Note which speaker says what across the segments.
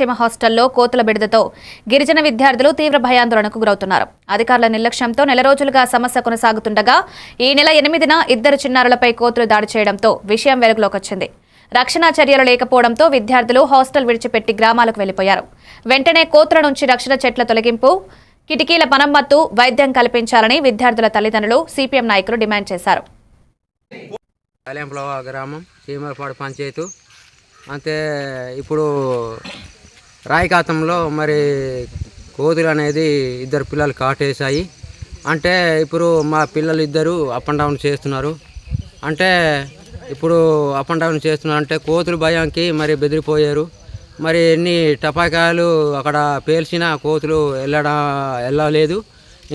Speaker 1: హిమ హాస్టల్లో కోతుల బిడదతో గిరిజన విద్యార్థులు తీవ్ర భయాందోళనకు గురవుతున్నారు. అధికారుల నిర్లక్ష్యంతో నెల రోజులుగా సమస్య కొనసాగుతుండగా ఈ నెల ఎనిమిదిన ఇద్దరు చిన్నారులపై కోతులు దాడి చేయడంతో విషయం వెలుగులోకి వచ్చింది. రక్షణ చర్యలు లేకపోవడంతో విద్యార్థులు హాస్టల్ విడిచిపెట్టి గ్రామాలకు వెళ్ళిపోయారు వెంటనే కోతుల నుంచి రక్షణ చెట్ల తొలగింపు కిటికీల మరమ్మత్తు వైద్యం కల్పించాలని విద్యార్థుల తల్లిదండ్రులు సిపిఎం నాయకులు డిమాండ్ చేశారు.
Speaker 2: గ్రామం పంచాయతీ. అంతే ఇప్పుడు రాయికాతంలో మరి కోతులు అనేది ఇద్దరు పిల్లలు కాటేశాయి. అంటే ఇప్పుడు మా పిల్లలు ఇద్దరు అప్ అండ్ డౌన్ చేస్తున్నారు. అంటే ఇప్పుడు అప్ అండ్ డౌన్ చేస్తున్నారు అంటే కోతులు భయానికి మరి బెదిరిపోయారు. మరి ఎన్ని టపాకాయలు అక్కడ పేల్చినా కోతులు వెళ్ళడం వెళ్ళలేదు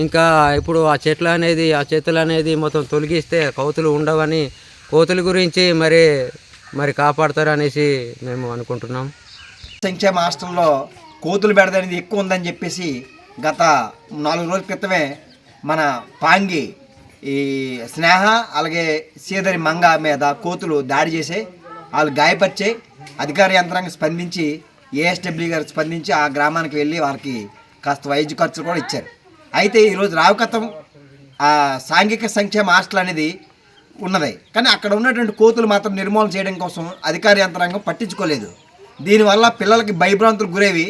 Speaker 2: ఇంకా ఇప్పుడు ఆ చెట్లు అనేది ఆ చెట్లు అనేది మొత్తం తొలగిస్తే కోతులు ఉండవని కోతుల గురించి మరి మరి కాపాడతారనేసి మేము అనుకుంటున్నాం.
Speaker 3: సంక్షేమ హాస్టల్లో కోతులు బెడద అనేది ఎక్కువ ఉందని చెప్పేసి గత నాలుగు రోజుల క్రితమే మన పాంగి ఈ స్నేహ అలాగే సీదరి మంగ మీద కోతులు దాడి చేసే వాళ్ళు గాయపరిచే అధికార యంత్రాంగం స్పందించి ఏఎస్డబ్ల్యూ గారు స్పందించి ఆ గ్రామానికి వెళ్ళి వారికి కాస్త వైద్య ఖర్చులు కూడా ఇచ్చారు. అయితే ఈరోజు రావుకతం ఆ సాంఘిక సంక్షేమ హాస్టల్ అనేది ఉన్నది. కానీ అక్కడ ఉన్నటువంటి కోతులు మాత్రం నిర్మూలన చేయడం కోసం అధికార యంత్రాంగం పట్టించుకోలేదు. దీనివల్ల పిల్లలకి భయభ్రాంతులు గురేవి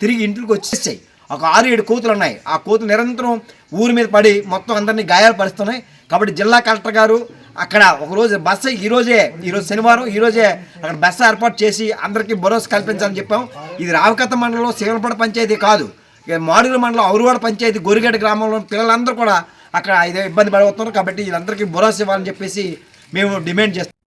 Speaker 3: తిరిగి ఇంటికి వచ్చేసాయి. ఒక ఆరు ఏడు కోతులు ఉన్నాయి ఆ కోతులు నిరంతరం ఊరి మీద పడి మొత్తం అందరినీ గాయాలు పరుస్తున్నాయి. కాబట్టి జిల్లా కలెక్టర్ గారు అక్కడ ఒకరోజు బస్సు ఈరోజే ఈరోజు శనివారం ఈరోజే అక్కడ బస్సు ఏర్పాటు చేసి అందరికీ భరోసా కల్పించాలని చెప్పాం. ఇది రావకత మండలంలో శివనపడ పంచాయతీ కాదు. మాడుగుల మండలం ఔరువాడ పంచాయతీ గోరిగడ్డ గ్రామంలో పిల్లలందరూ కూడా అక్కడ ఇదే ఇబ్బంది పడబోతున్నారు. కాబట్టి వీళ్ళందరికీ భరోసా ఇవ్వాలని చెప్పేసి మేము డిమాండ్ చేస్తాం